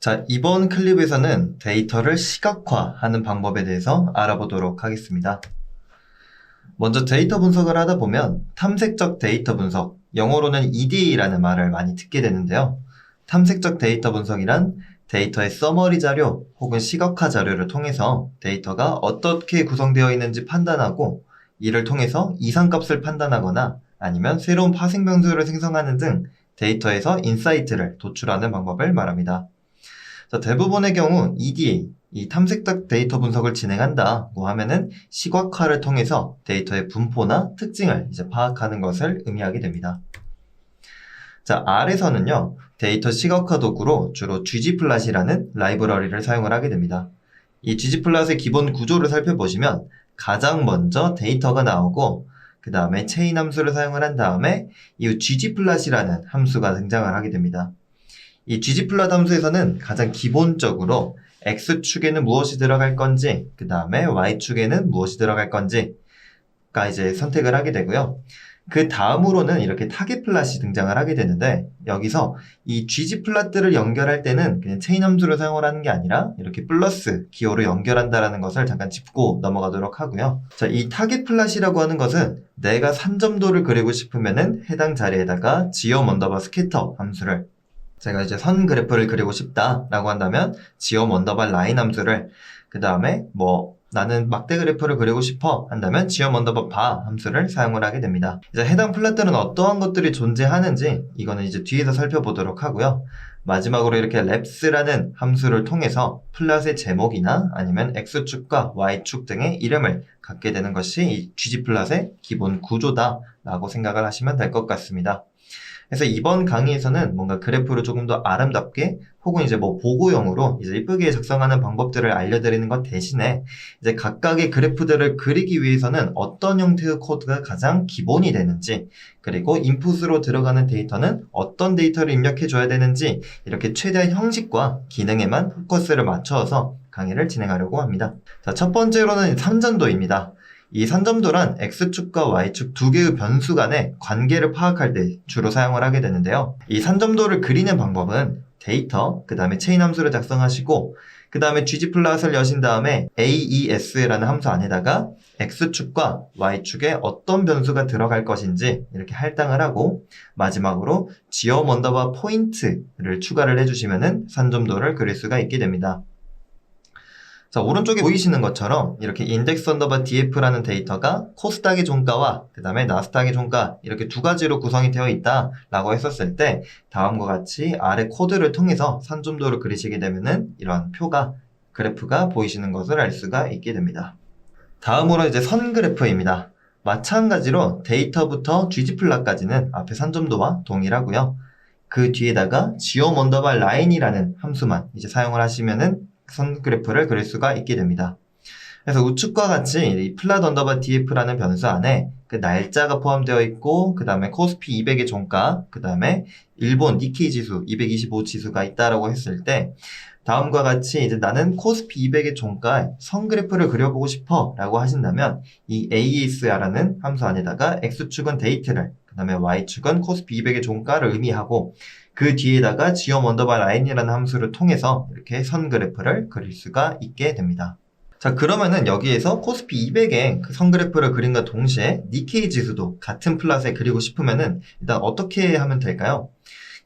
자, 이번 클립에서는 데이터를 시각화하는 방법에 대해서 알아보도록 하겠습니다. 먼저 데이터 분석을 하다 보면 탐색적 데이터 분석, 영어로는 EDA라는 말을 많이 듣게 되는데요. 탐색적 데이터 분석이란 데이터의 서머리 자료 혹은 시각화 자료를 통해서 데이터가 어떻게 구성되어 있는지 판단하고 이를 통해서 이상값을 판단하거나 아니면 새로운 파생 변수를 생성하는 등 데이터에서 인사이트를 도출하는 방법을 말합니다. 자, 대부분의 경우 EDA, 이 탐색적 데이터 분석을 진행한다고 하면은 시각화를 통해서 데이터의 분포나 특징을 이제 파악하는 것을 의미하게 됩니다. 자, R에서는요, 데이터 시각화 도구로 주로 ggplot이라는 라이브러리를 사용을 하게 됩니다. 이 ggplot의 기본 구조를 살펴보시면 가장 먼저 데이터가 나오고 그 다음에 체인 함수를 사용을 한 다음에 이 ggplot이라는 함수가 등장을 하게 됩니다. 이 ggplot 함수에서는 가장 기본적으로 x축에는 무엇이 들어갈 건지 그 다음에 y축에는 무엇이 들어갈 건지가 이제 선택을 하게 되고요. 그 다음으로는 이렇게 타겟 플랫이 등장을 하게 되는데 여기서 이 GG 플랫들을 연결할 때는 그냥 체인 함수를 사용을 하는 게 아니라 이렇게 플러스 기호로 연결한다라는 것을 잠깐 짚고 넘어가도록 하고요. 자, 이 타겟 플랫이라고 하는 것은 내가 산점도를 그리고 싶으면은 해당 자리에다가 지오 언더바 스캐터 함수를 제가 이제 선 그래프를 그리고 싶다라고 한다면 지오 언더바 라인 함수를 그 다음에 뭐 나는 막대 그래프를 그리고 싶어 한다면 지엄 언더바 바 함수를 사용을 하게 됩니다. 이제 해당 플랫들은 어떠한 것들이 존재하는지 이거는 이제 뒤에서 살펴보도록 하고요. 마지막으로 이렇게 랩스라는 함수를 통해서 플랫의 제목이나 아니면 x축과 y축 등의 이름을 갖게 되는 것이 이 gg플랫의 기본 구조다라고 생각을 하시면 될 것 같습니다. 그래서 이번 강의에서는 뭔가 그래프를 조금 더 아름답게 혹은 이제 뭐 보고용으로 이제 이쁘게 작성하는 방법들을 알려드리는 것 대신에 이제 각각의 그래프들을 그리기 위해서는 어떤 형태의 코드가 가장 기본이 되는지 그리고 인풋으로 들어가는 데이터는 어떤 데이터를 입력해 줘야 되는지 이렇게 최대한 형식과 기능에만 포커스를 맞춰서 강의를 진행하려고 합니다. 자, 첫 번째로는 삼전도입니다. 이 산점도란 X축과 Y축 두 개의 변수 간의 관계를 파악할 때 주로 사용을 하게 되는데요. 이 산점도를 그리는 방법은 데이터, 그 다음에 체인 함수를 작성하시고, 그 다음에 ggplot을 여신 다음에 aes라는 함수 안에다가 x축과 y축에 어떤 변수가 들어갈 것인지 이렇게 할당을 하고 마지막으로 지어 먼더바 포인트를 추가를 해주시면은 산점도를 그릴 수가 있게 됩니다. 자, 오른쪽에 보이시는 것처럼 이렇게 인덱스 언더바 df라는 데이터가 코스닥의 종가와 그 다음에 나스닥의 종가 이렇게 두 가지로 구성이 되어 있다 라고 했었을 때 다음과 같이 아래 코드를 통해서 산점도를 그리시게 되면은 이런 표가 그래프가 보이시는 것을 알 수가 있게 됩니다. 다음으로 이제 선 그래프입니다. 마찬가지로 데이터부터 gg플ot까지는 앞에 산점도와 동일하고요. 그 뒤에다가 지오 먼더바 라인이라는 함수만 이제 사용을 하시면은 선 그래프를 그릴 수가 있게 됩니다. 그래서 우측과 같이 이 플랫 언더바 df라는 변수 안에 그 날짜가 포함되어 있고 그 다음에 코스피 200의 종가 그 다음에 일본 니케이 지수 225 지수가 있다라고 했을 때 다음과 같이 이제 나는 코스피 200의 종가 선 그래프를 그려보고 싶어 라고 하신다면 이 AESR라는 함수 안에다가 X축은 데이트를 그 다음에 Y축은 코스피 200의 종가를 의미하고 그 뒤에다가 지엄 언더바 라인이라는 함수를 통해서 이렇게 선 그래프를 그릴 수가 있게 됩니다. 자 그러면은 여기에서 코스피 200의 그 선그래프를 그린과 동시에 니케이 지수도 같은 플랫에 그리고 싶으면은 일단 어떻게 하면 될까요?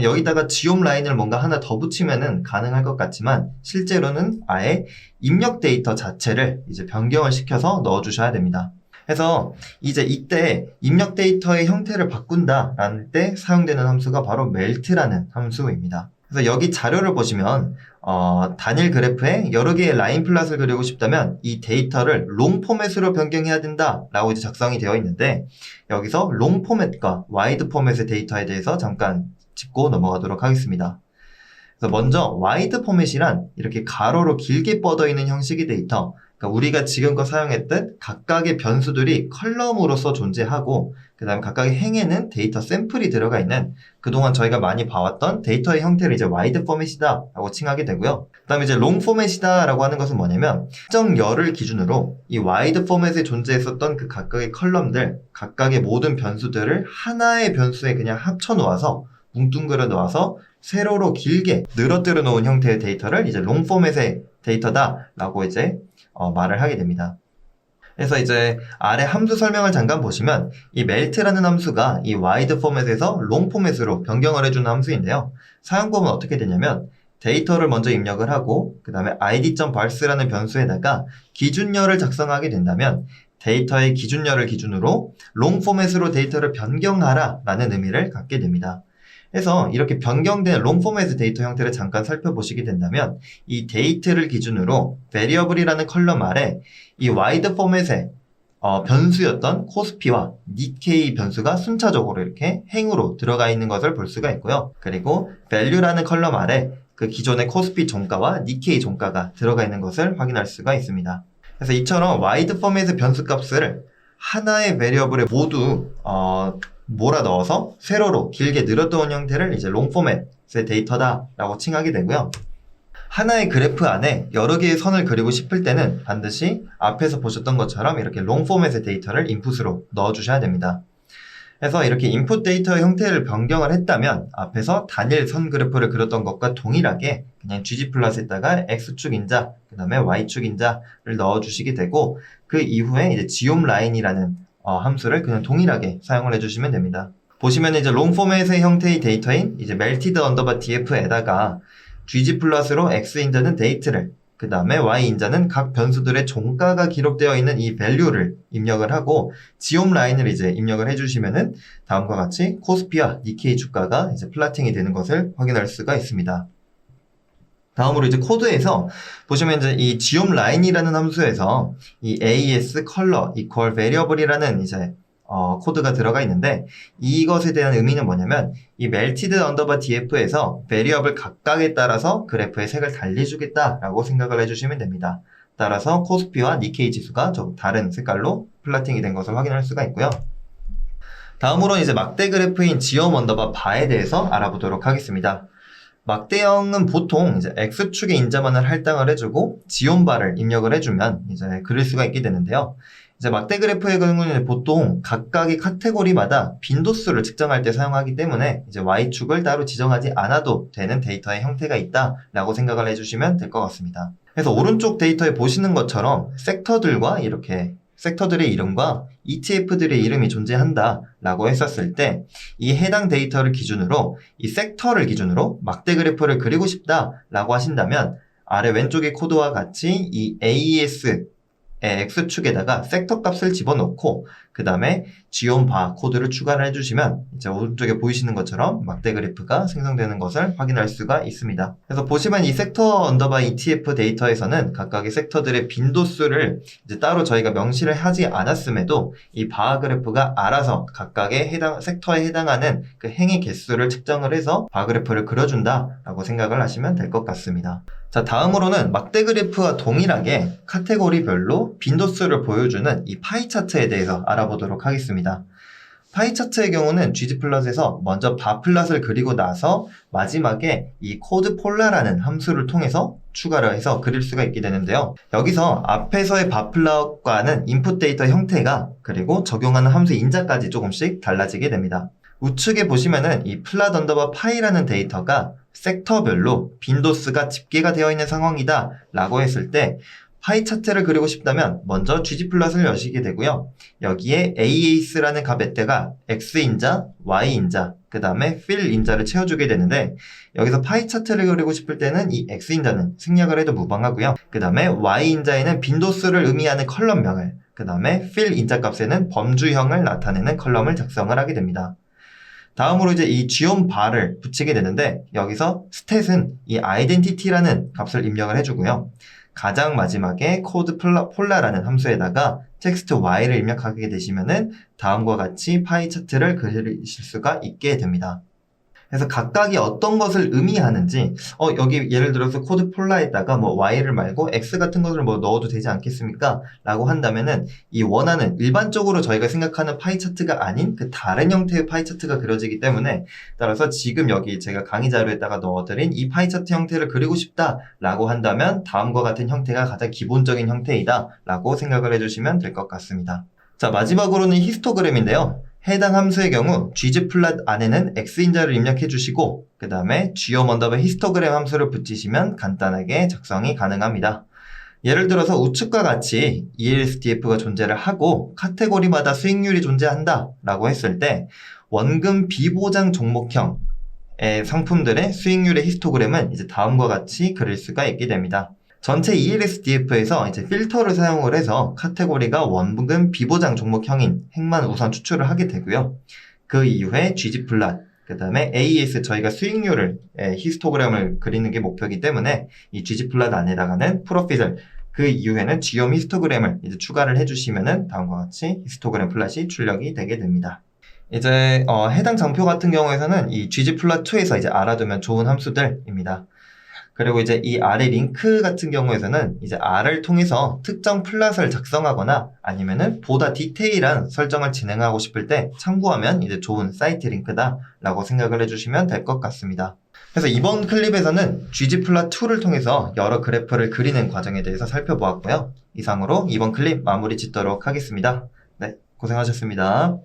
여기다가 지옴 라인을 뭔가 하나 더 붙이면은 가능할 것 같지만 실제로는 아예 입력 데이터 자체를 이제 변경을 시켜서 넣어 주셔야 됩니다. 그래서 이제 이때 입력 데이터의 형태를 바꾼다라는 때 사용되는 함수가 바로 melt라는 함수입니다. 그래서 여기 자료를 보시면 어, 단일 그래프에 여러 개의 라인 플랫을 그리고 싶다면 이 데이터를 롱 포맷으로 변경해야 된다라고 이제 작성이 되어 있는데 여기서 롱 포맷과 와이드 포맷의 데이터에 대해서 잠깐 짚고 넘어가도록 하겠습니다. 그래서 먼저 와이드 포맷이란 이렇게 가로로 길게 뻗어 있는 형식의 데이터 그러니까 우리가 지금껏 사용했던 각각의 변수들이 컬럼으로서 존재하고 그 다음에 각각의 행에는 데이터 샘플이 들어가 있는 그동안 저희가 많이 봐왔던 데이터의 형태를 이제 와이드 포맷이다 라고 칭하게 되고요. 그 다음에 이제 롱 포맷이다 라고 하는 것은 뭐냐면 특정 열을 기준으로 이 와이드 포맷에 존재했었던 그 각각의 컬럼들 각각의 모든 변수들을 하나의 변수에 그냥 합쳐 놓아서 뭉뚱그려 놓아서 세로로 길게 늘어뜨려 놓은 형태의 데이터를 이제 롱 포맷의 데이터다라고 이제 어, 말을 하게 됩니다. 그래서 이제 아래 함수 설명을 잠깐 보시면 이 melt라는 함수가 포맷에서 롱 포맷으로 변경을 해주는 함수인데요. 사용법은 어떻게 되냐면 데이터를 먼저 입력을 하고 그 다음에 id.parse라는 변수에다가 기준열을 작성하게 된다면 데이터의 기준열을 기준으로 롱 포맷으로 데이터를 변경하라 라는 의미를 갖게 됩니다. 그래서 이렇게 변경된 롱 포맷의 데이터 형태를 잠깐 살펴보시게 된다면 이 데이터를 기준으로 variable이라는 컬럼 아래 이 wide 포맷의 어, 변수였던 코스피와 니케이 변수가 순차적으로 이렇게 행으로 들어가 있는 것을 볼 수가 있고요. 그리고 value라는 컬럼 아래 그 기존의 코스피 종가와 니케이 종가가 들어가 있는 것을 확인할 수가 있습니다. 그래서 이처럼 wide 포맷의 변수 값을 하나의 베리어블에 모두 어, 몰아 넣어서 세로로 길게 늘어놓은 형태를 이제 롱 포맷의 데이터다라고 칭하게 되고요. 하나의 그래프 안에 여러 개의 선을 그리고 싶을 때는 반드시 앞에서 보셨던 것처럼 이렇게 롱 포맷의 데이터를 인풋으로 넣어 주셔야 됩니다. 그래서 이렇게 인풋 데이터 형태를 변경을 했다면 앞에서 단일 선 그래프를 그렸던 것과 동일하게 그냥 GG 플러스에다가 X축 인자, 그 다음에 Y축 인자를 넣어 주시게 되고 그 이후에 이제 지옴 라인이라는 어, 함수를 그냥 동일하게 사용을 해주시면 됩니다. 보시면 이제 롱 포맷의 형태의 데이터인 이제 melted underbar df에다가 gg 플러스로 x 인자는 데이트를 그 다음에 y 인자는 각 변수들의 종가가 기록되어 있는 이 value를 입력을 하고 지옴 라인을 이제 입력을 해주시면은 다음과 같이 코스피와 니케이 주가가 이제 플라팅이 되는 것을 확인할 수가 있습니다. 다음으로 이제 코드에서 보시면 이제 이 지옴 라인이라는 함수에서 이 as color equal variable이라는 이제 어, 코드가 들어가 있는데 이것에 대한 의미는 뭐냐면 이 melted underbar df에서 variable 각각에 따라서 그래프의 색을 달리주겠다라고 생각을 해주시면 됩니다. 따라서 코스피와 니케이 지수가 좀 다른 색깔로 플라팅이 된 것을 확인할 수가 있고요. 다음으로는 이제 막대 그래프인 지옴 언더바 바에 대해서 알아보도록 하겠습니다. 막대형은 보통 이제 X축의 인자만을 할당을 해주고 지온바를 입력을 해주면 이제 그릴 수가 있게 되는데요. 이제 막대 그래프의 경우는 보통 각각의 카테고리마다 빈도수를 측정할 때 사용하기 때문에 이제 Y축을 따로 지정하지 않아도 되는 데이터의 형태가 있다라고 생각을 해주시면 될 것 같습니다. 그래서 오른쪽 데이터에 보시는 것처럼 섹터들과 이렇게 섹터들의 이름과 ETF들의 이름이 존재한다 라고 했었을 때 이 해당 데이터를 기준으로 이 섹터를 기준으로 막대 그래프를 그리고 싶다 라고 하신다면 아래 왼쪽의 코드와 같이 이 AES X축에다가 섹터 값을 집어넣고 그 다음에 지온 바 코드를 추가를 해주시면 이제 오른쪽에 보이시는 것처럼 막대 그래프가 생성되는 것을 확인할 수가 있습니다. 그래서 보시면 이 섹터 언더바 ETF 데이터에서는 각각의 섹터들의 빈도수를 이제 따로 저희가 명시를 하지 않았음에도 이 바 그래프가 알아서 각각의 해당 섹터에 해당하는 그 행의 개수를 측정을 해서 바 그래프를 그려준다라고 생각을 하시면 될 것 같습니다. 자, 다음으로는 막대 그래프와 동일하게 카테고리별로 빈도수를 보여주는 이 파이 차트에 대해서 알아보 도록 하겠습니다. 파이 차트의 경우는 GG 플러스에서 먼저 바 플랫을 그리고 나서 마지막에 이 코드 폴라라는 함수를 통해서 추가를 해서 그릴 수가 있게 되는데요. 여기서 앞에서의 바 플랫과는 인풋 데이터 형태가 그리고 적용하는 함수 인자까지 조금씩 달라지게 됩니다. 우측에 보시면은 이 플랫 언더바 파이라는 데이터가 섹터별로 빈도수가 집계가 되어 있는 상황이다 라고 했을 때 파이 차트를 그리고 싶다면 먼저 GG 플롯을 여시게 되고요. 여기에 AAS라는 값에다가 X인자, Y인자, 그 다음에 Fill인자를 채워주게 되는데 여기서 파이 차트를 그리고 싶을 때는 이 X인자는 생략을 해도 무방하고요. 그 다음에 Y인자에는 빈도수를 의미하는 컬럼명을 그 다음에 Fill인자 값에는 범주형을 나타내는 컬럼을 작성을 하게 됩니다. 다음으로 이제 이 지온 바를 붙이게 되는데 여기서 스탯은 이 identity라는 값을 입력을 해주고요. 가장 마지막에 코드 폴라 라는 함수에다가 텍스트 y를 입력하게 되시면은 다음과 같이 파이 차트를 그리실 수가 있게 됩니다. 그래서 각각이 어떤 것을 의미하는지 어 여기 예를 들어서 코드 폴라에다가 뭐 y를 말고 x 같은 것을 뭐 넣어도 되지 않겠습니까? 라고 한다면은 이 원하는 일반적으로 저희가 생각하는 파이 차트가 아닌 그 다른 형태의 파이 차트가 그려지기 때문에 따라서 지금 여기 제가 강의 자료에다가 넣어드린 이 파이 차트 형태를 그리고 싶다라고 한다면 다음과 같은 형태가 가장 기본적인 형태이다 라고 생각을 해주시면 될 것 같습니다. 자 마지막으로는 히스토그램인데요. 해당 함수의 경우 gg플롯 안에는 x인자를 입력해 주시고 그 다음에 geom 언더바 히스토그램 함수를 붙이시면 간단하게 작성이 가능합니다. 예를 들어서 우측과 같이 ELSDF가 존재를 하고 카테고리마다 수익률이 존재한다 라고 했을 때 원금 비보장 종목형의 상품들의 수익률의 히스토그램은 이제 다음과 같이 그릴 수가 있게 됩니다. 전체 ELSDF에서 이제 필터를 사용을 해서 카테고리가 원금 비보장 종목형인 행만 우선 추출을 하게 되고요. 그 이후에 GG플랫, 그 다음에 AES 저희가 수익률을 에, 히스토그램을 그리는 게 목표이기 때문에 이 GG플랫 안에다가는 프로핏을 그 이후에는 지옴 히스토그램을 이제 추가를 해주시면은 다음과 같이 히스토그램 플랫이 출력이 되게 됩니다. 이제 어, 해당 장표 같은 경우에서는 이 ggplot2에서 이제 알아두면 좋은 함수들입니다. 그리고 이제 이 아래 링크 같은 경우에서는 이제 R을 통해서 특정 플랫을 작성하거나 아니면은 보다 디테일한 설정을 진행하고 싶을 때 참고하면 이제 좋은 사이트 링크다라고 생각을 해주시면 될 것 같습니다. 그래서 이번 클립에서는 ggplot2를 통해서 여러 그래프를 그리는 과정에 대해서 살펴보았고요. 이상으로 이번 클립 마무리 짓도록 하겠습니다. 네, 고생하셨습니다.